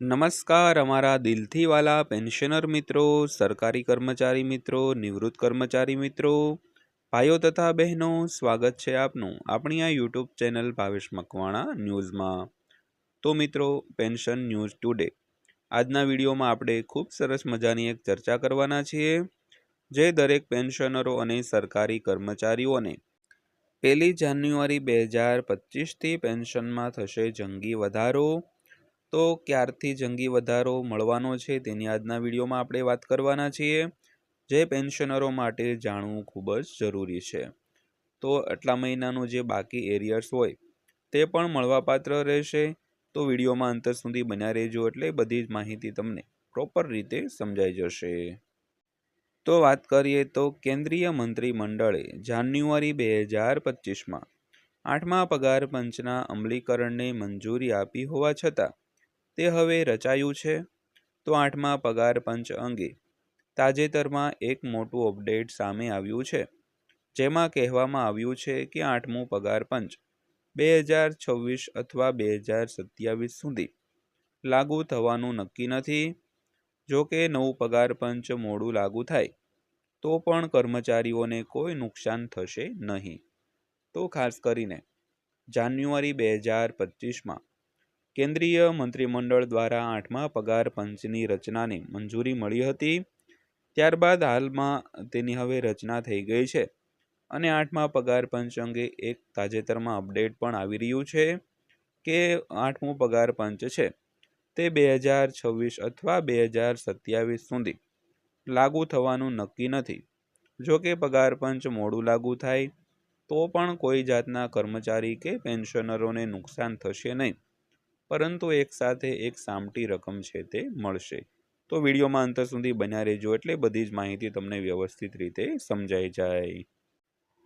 નમસ્કાર, અમારા દિલથી વાલા પેન્શનર મિત્રો, સરકારી કર્મચારી મિત્રો, નિવૃત્ત કર્મચારી મિત્રો, ભાઈઓ તથા બહેનો, સ્વાગત છે આપનું આપણી આ યુટ્યુબ ચેનલ ભાવેશ મકવાણા ન્યૂઝમાં. તો મિત્રો, પેન્શન ન્યૂઝ ટુડે. આજના વિડીયોમાં આપણે ખૂબ સરસ મજાની એક ચર્ચા કરવાના છીએ, જે દરેક પેન્શનરો અને સરકારી કર્મચારીઓને પહેલી જાન્યુઆરી બે હજાર પચીસથી પેન્શનમાં થશે જંગી વધારો તો ક્યારથી જંગી વધારો મળવાનો છે તેની આજના વિડીયોમાં આપણે વાત કરવાના છીએ. જે પેન્શનરો માટે જાણવું ખૂબ જ જરૂરી છે. તો આટલા મહિનાનું જે બાકી એરિયર્સ હોય તે પણ મળવાપાત્ર રહેશે. તો વિડીયોમાં અંત સુધી બન્યા રહેજો એટલે બધી જ માહિતી તમને પ્રોપર રીતે સમજાઈ જશે. તો વાત કરીએ તો કેન્દ્રીય મંત્રીમંડળે જાન્યુઆરી બે હજાર પચીસમાં આઠમા પગાર પંચના અમલીકરણને મંજૂરી આપી હોવા છતાં તે હવે રચાયું છે. તો આઠમા પગાર પંચ અંગે. તાજેતરમાં એક મોટું અપડેટ સામે આવ્યું છે. જેમાં કહેવામાં આવ્યું છે કે આઠમું પગાર પંચ બે હજાર છવ્વીસ અથવા બે હજાર સત્યાવીસ સુધી લાગુ થવાનું નક્કી નથી. જો કે નવું પગાર પંચ મોડું લાગુ થાય, તો પણ કર્મચારીઓને કોઈ નુકસાન થશે નહીં. તો ખાસ કરીને જાન્યુઆરી બે હજાર પચીસમાં કેન્દ્રીય મંત્રીમંડળ દ્વારા આઠમા પગાર પંચની રચનાને મંજૂરી મળી હતી. ત્યારબાદ હાલમાં તેની હવે રચના થઈ ગઈ છે અને આઠમા પગાર પંચ અંગે એક તાજેતરમાં અપડેટ પણ આવી રહ્યું છે કે આઠમું પગાર પંચ છે તે બે હજાર છવ્વીસ અથવા બે હજાર સત્યાવીસ સુધી લાગુ થવાનું નક્કી નથી. જો કે પગાર પંચ મોડું લાગુ થાય તો પણ કોઈ જાતના કર્મચારી કે પેન્શનરોને નુકસાન થશે નહીં. પરંતુ એકસાથે એક સામટી રકમ છે તે મળશે. તો વિડીયોમાં અંત સુધી બન્યા રહેજો એટલે બધી જ માહિતી તમને વ્યવસ્થિત રીતે સમજાઈ જાય.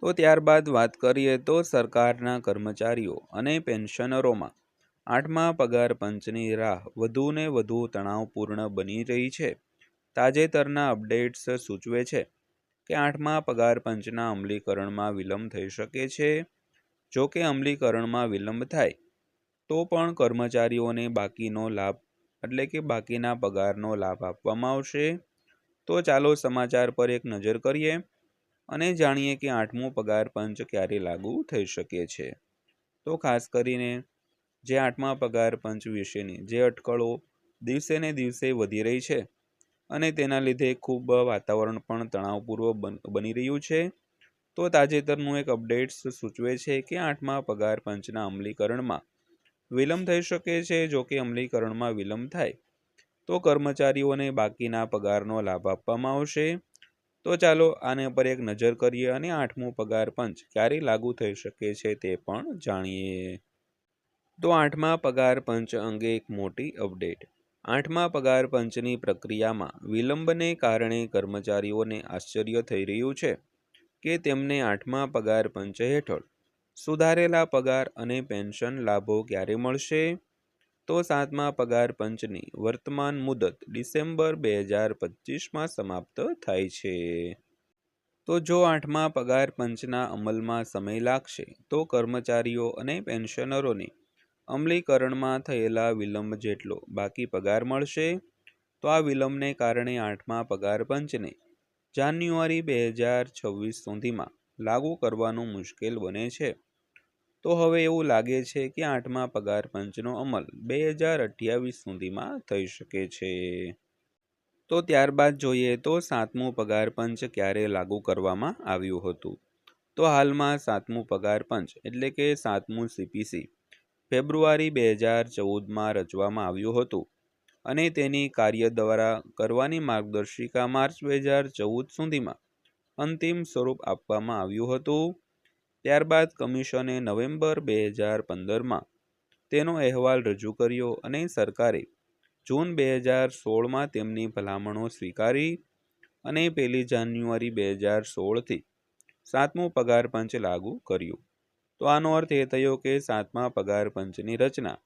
તો ત્યારબાદ વાત કરીએ તો સરકારના કર્મચારીઓ અને પેન્શનરોમાં. આઠમા પગાર પંચની રાહ વધુને વધુ તણાવપૂર્ણ બની રહી છે. તાજેતરના અપડેટ્સ સૂચવે છે કે આઠમા પગાર પંચના અમલીકરણમાં વિલંબ થઈ શકે છે. જો કે અમલીકરણમાં વિલંબ થાય તો પણ કર્મચારીઓને બાકીનો લાભ, એટલે કે બાકીના પગારનો લાભ આપવામાં આવશે. તો ચાલો સમાચાર પર એક નજર કરીએ અને જાણીએ કે આઠમું પગાર પંચ ક્યારે લાગુ થઈ શકે છે. તો ખાસ કરીને જે આઠમા પગાર પંચ વિશેની જે અટકળો દિવસે ને દિવસે વધી રહી છે અને તેના લીધે ખૂબ વાતાવરણ પણ તણાવપૂર્વક બની રહ્યું છે, તો તાજેતરનું એક અપડેટ્સ સૂચવે છે કે આઠમા પગાર પંચના અમલીકરણમાં વિલંબ થઈ શકે છે જો કે અમલીકરણમાં વિલંબ થાય. તો કર્મચારીઓને બાકીના પગારનો લાભ આપવામાં આવશે. તો ચાલો આને પર એક નજર કરીએ અને આઠમું પગાર પંચ ક્યારે લાગુ થઈ શકે છે તે પણ જાણીએ. તો આઠમા પગાર પંચ અંગે એક મોટી અપડેટ. આઠમા પગાર પંચની પ્રક્રિયામાં વિલંબને કારણે કર્મચારીઓને આશ્ચર્ય થઈ રહ્યું છે કે તેમને આઠમા પગાર પંચ હેઠળ સુધારેલા પગાર અને પેન્શન લાભો ક્યારે મળશે? તો સાતમા પગાર પંચની વર્તમાન મુદત ડિસેમ્બર બે હજાર પચીસમાં સમાપ્ત થાય છે. તો જો આઠમા પગાર પંચના અમલમાં સમય લાગશે, તો કર્મચારીઓ અને પેન્શનરોને અમલીકરણમાં થયેલા વિલંબ જેટલો બાકી પગાર મળશે, તો આ વિલંબને કારણે આઠમા પગાર પંચને જાન્યુઆરી બે હજાર છવ્વીસ સુધીમાં લાગુ કરવાનું મુશ્કેલ બને છે. તો હવે એવું લાગે છે કે આઠમા પગાર પંચનો અમલ બે હજાર અઠ્યાવીસ સુધીમાં થઈ શકે છે. તો ત્યારબાદ જોઈએ તો સાતમું પગાર પંચ ક્યારે લાગુ કરવામાં આવ્યું હતું? તો હાલમાં સાતમું પગાર પંચ એટલે કે સાતમું સીપીસી ફેબ્રુઆરી બે હજાર ચૌદમાં રચવામાં આવ્યું હતું અને તેની કાર્ય દ્વારા કરવાની માર્ગદર્શિકા માર્ચ બે હજાર ચૌદ સુધીમાં અંતિમ સ્વરૂપ આપવામાં આવ્યું હતું. ત્યારબાદ કમિશને નવેમ્બર બે હજાર પંદરમાં તેનો અહેવાલ રજૂ કર્યો અને સરકારે જૂન બે હજાર સોળમાં તેમની ભલામણો સ્વીકારી અને પહેલી જાન્યુઆરી બે હજાર સોળથી સાતમું પગાર પંચ લાગુ કર્યું. તો આનો અર્થ એ થયો કે સાતમા પગાર પંચની રચના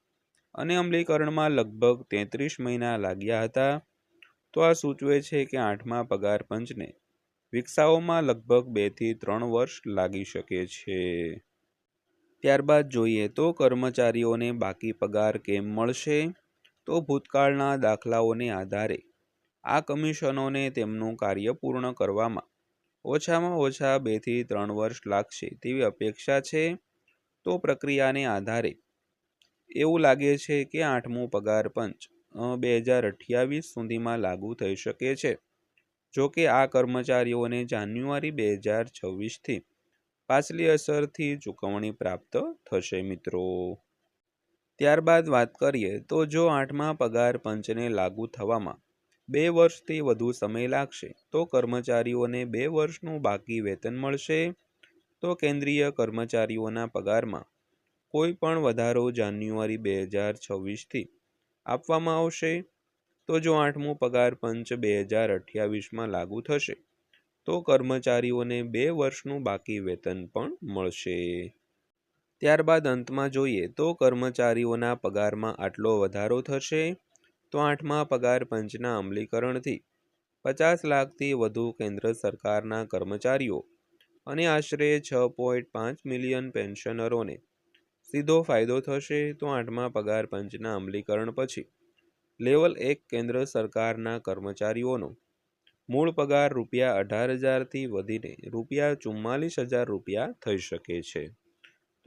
અને અમલીકરણમાં લગભગ તેત્રીસ મહિના લાગ્યા હતા. તો આ સૂચવે છે કે આઠમા પગાર પંચને વિકસાવવામાં લગભગ બેથી ત્રણ વર્ષ લાગી શકે છે. ત્યારબાદ જોઈએ તો કર્મચારીઓને બાકી પગાર કેમ મળશે? તો ભૂતકાળના દાખલાઓને આધારે આ કમિશનોને તેમનું કાર્ય પૂર્ણ કરવામાં ઓછામાં ઓછા બેથી ત્રણ વર્ષ લાગશે તેવી અપેક્ષા છે. તો પ્રક્રિયાને આધારે એવું લાગે છે કે આઠમું પગાર પંચ બે હજાર અઠ્યાવીસ સુધીમાં લાગુ થઈ શકે છે. જો કે આ કર્મચારીઓને જાન્યુઆરી બે હજાર છવ્વીસથી પાછલી અસરથી ચૂકવણી પ્રાપ્ત થશે, મિત્રો. ત્યારબાદ વાત કરીએ તો જો આઠમા પગાર પંચને લાગુ થવામાં બે વર્ષથી વધુ સમય લાગશે, તો કર્મચારીઓને બે વર્ષનું બાકી વેતન મળશે. તો કેન્દ્રીય કર્મચારીઓના પગારમાં કોઈ પણ વધારો જાન્યુઆરી બે હજાર છવ્વીસથી આપવામાં આવશે. તો જો આઠમું પગાર પંચ બે હજાર અઠ્યાવીસમાં લાગુ થશે, તો કર્મચારીઓને બે વર્ષનું બાકી વેતન પણ મળશે. ત્યારબાદ અંતમાં જોઈએ તો કર્મચારીઓના પગારમાં આટલો વધારો થશે તો આઠમા પગાર પંચના અમલીકરણથી પચાસ લાખથી વધુ કેન્દ્ર સરકારના કર્મચારીઓ અને આશરે છ પોઈન્ટ પાંચ મિલિયન પેન્શનરોને સીધો ફાયદો થશે તો આઠમા પગાર પંચના અમલીકરણ પછી લેવલ એક કેન્દ્ર સરકારના કર્મચારીઓનો. મૂળ પગાર રૂપિયા અઢાર હજારથી વધીને રૂપિયા ચુમ્માલીસ હજાર રૂપિયા થઈ શકે છે.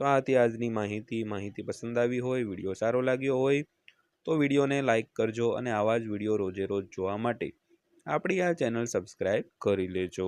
તો આ હતી આજની માહિતી. માહિતી પસંદ આવી હોય, વીડિયો સારો લાગ્યો હોય, તો વિડીયોને લાઇક કરજો અને આવા જ વીડિયો રોજે રોજ જોવા માટે આપણી આ ચેનલ સબસ્ક્રાઈબ કરી લેજો.